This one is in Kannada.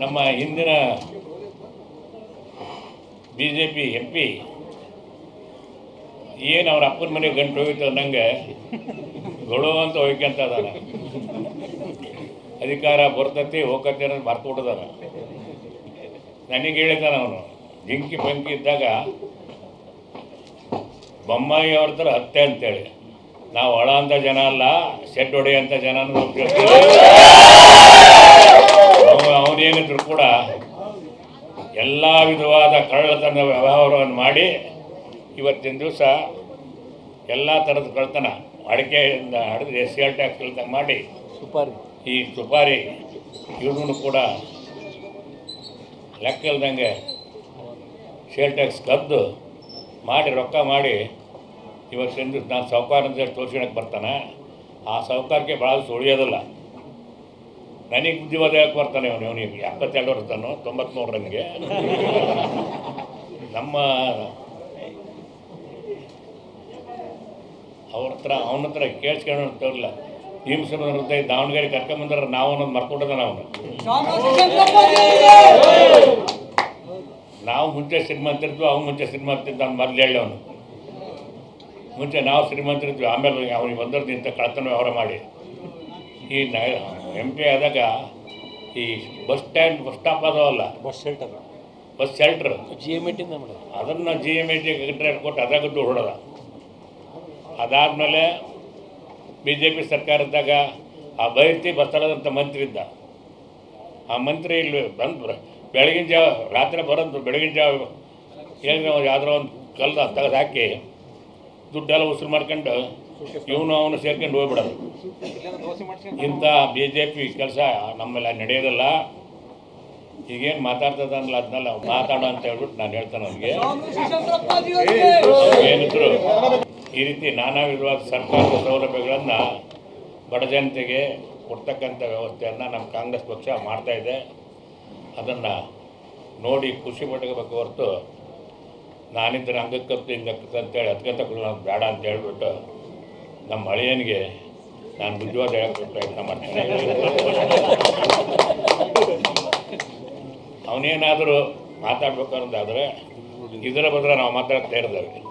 ನಮ್ಮ ಹಿಂದಿನ B J P M P ಏನು ಅವ್ರ ಅಪ್ಪನ ಮನೆಗೆ ಗಂಟು ಹೋಗಿತ್ತು ಅನ್ನಂಗೆ ಗೊಳು ಅಂತ ಅದಾನ ಅಧಿಕಾರ ಬರ್ತತಿ ಹೋಗತ್ತೆ ಅನ್ನೋದು ಮರ್ತು ಬಿಟ್ಟದಾರ ನನಗೆ ಹೇಳಿದ್ದಾನ ಅವನು, ಜಿಂಕಿ ಪಂಕಿ ಇದ್ದಾಗ ಬೊಮ್ಮಾಯಿ ಅವ್ರ ಥರ ಹತ್ತೆ ಅಂತೇಳಿ. ನಾವು ಒಳ ಅಂತ ಜನ ಅಲ್ಲ, ಶೆಡ್ ಹೊಡೆಯಂಥ ಜನ ಅವನೇನಿದ್ರು ಕೂಡ ಎಲ್ಲ ವಿಧವಾದ ಕಳ್ಳತನ ವ್ಯವಹಾರವನ್ನು ಮಾಡಿ ಇವತ್ತಿನ ದಿವಸ ಎಲ್ಲ ಥರದ ಕಳ್ತನ ಅಡಿಕೆಯಿಂದ ಹಿಡಿದು ಎಸ್ ಸಿ ಆರ್ ಟ್ಯಾಕ್ಸ್ ಕಳ್ತನ ಮಾಡಿ ಸುಪಾರಿ. ಈ ಸುಪಾರಿ ಇವನು ಕೂಡ ಲೆಕ್ಕ ಇಲ್ದಂಗೆ ಸೇಲ್ ಟ್ಯಾಕ್ಸ್ ಕದ್ದು ಮಾಡಿ ರೊಕ್ಕ ಮಾಡಿ ಇವತ್ತಿನ ದಿವಸ ನಾನು ಸಾಹುಕಾರ ಅಂತ ಹೇಳಿ ತೋರ್ಸ್ಕೊಳಕ್ಕೆ ಬರ್ತಾನೆ. ಆ ಸಾಹುಕಾರಕ್ಕೆ ಭಾಳ ಸುಳಿಯೋದಿಲ್ಲ ನನಗೆ ಬುದ್ಧಿವಾದ ಯಾಕೆ ಬರ್ತಾನೆ ಅವನು? ಅವನಿಗೆ ಎಪ್ಪತ್ತೆರಡು ಬರ್ತಾನೋ ತೊಂಬತ್ಮೂರು ನನಗೆ? ನಮ್ಮ ಅವ್ರ ಹತ್ರ, ಅವನ ಹತ್ರ ಕೇಳಿಸ್ಕೊಂಡು ತೋರಿಲ್ಲ ಭೀಮಸೇನ ಹೃದಯ ದಾವಣಗೆರೆ ಕರ್ಕೊಂಬಂದ್ರೆ ನಾವು ಅನ್ನೋದು ಮರ್ಕೊಟ್ಟದಾನ ಅವನು. ನಾವು ಮುಂಚೆ ಶ್ರೀಮಂತಿರ್ತೀವಿ ಅವ್ನು ಮುಂಚೆ ಶ್ರೀಮಂತಿದ್ದ ಅವ್ನು ಮೊದಲು ಹೇಳಿ ಅವನು. ಮುಂಚೆ ನಾವು ಶ್ರೀಮಂತರಿದ್ವಿ, ಆಮೇಲೆ ಅವನಿಗೆ ಇಂಥ ಕಳ್ತನ ವ್ಯವಹಾರ ಮಾಡಿ. ಈ ನ ಎಂ ಪಿ ಆದಾಗ ಈ bus stand bus stop ಅದಾವಲ್ಲ? Bus shelter bus shelter G M ಟಿಂದ ಅದನ್ನು G M I T contract ಕೊಟ್ಟು ಅದಾಗದ್ದು ಹೊಡೋದ. ಅದಾದಮೇಲೆ ಬಿ ಜೆ ಪಿ ಸರ್ಕಾರದಾಗ ಆ ಬೈರ್ತಿ ಬಸ್ತಳದಂಥ ಮಂತ್ರಿ ಇದ್ದ. ಆ ಮಂತ್ರಿ ಇಲ್ಲಿ ಬಂದು ಬೆಳಗಿನ ಜಾವ ರಾತ್ರಿ ಬರೋದು ಬೆಳಗಿನ ಜಾವ ಏನು ಯಾವ್ದಾರ ಒಂದು ಕಲ್ದ ತೆಗೆದು ಹಾಕಿ ದುಡ್ಡೆಲ್ಲ ಉಸಿರು ಮಾಡ್ಕೊಂಡು ಇವನು ಅವನು ಸೇರ್ಕೊಂಡು ಹೋಗ್ಬಿಡೋದು. ಇಂಥ ಬಿ ಜೆ ಪಿ ಕೆಲಸ ನಮ್ಮೆಲ್ಲ ನಡೆಯೋದಿಲ್ಲ. ಈಗೇನು ಮಾತಾಡ್ತದಲ್ಲ ಅದನ್ನೆಲ್ಲ ಮಾತಾಡೋ ಅಂತ ಹೇಳ್ಬಿಟ್ಟು ನಾನು ಹೇಳ್ತಾನೆ ಅವ್ನಿಗೆ. ಏನಿದ್ರು ಈ ರೀತಿ ನಾನಾ ವಿಧವಾದ ಸರ್ಕಾರದ ಸೌಲಭ್ಯಗಳನ್ನು ಬಡ ಜನತೆಗೆ ಕೊಡ್ತಕ್ಕಂಥ ವ್ಯವಸ್ಥೆಯನ್ನು ನಮ್ಮ ಕಾಂಗ್ರೆಸ್ ಪಕ್ಷ ಮಾಡ್ತಾ ಇದೆ. ಅದನ್ನು ನೋಡಿ ಖುಷಿ ಪಟ್ಕೋಬೇಕು ಹೊರತು ನಾನಿದ್ರೆ ಹಂಗಕ್ಕತ್ತು ಹಿಂಗಕ್ಕತ್ತು ಅಂತೇಳಿ ಅದಕ್ಕಂತ ಬೇಡ ಅಂತ ಹೇಳ್ಬಿಟ್ಟು ನಮ್ಮ ಹಳೆಯನಿಗೆ ನಾನು ಬುದ್ಧಿವಾದ ಹೇಳಕ್ಕೆ ಪ್ರಯತ್ನ ಮಾಡ್ತೇನೆ ಅವನೇನಾದರೂ ಮಾತಾಡ್ಬೇಕು ಅಂತಾದರೆ ಇದರ ಬದಲು ನಾವು ಮಾತಾಡ್ತಾ ಇರ್ತೇವೆ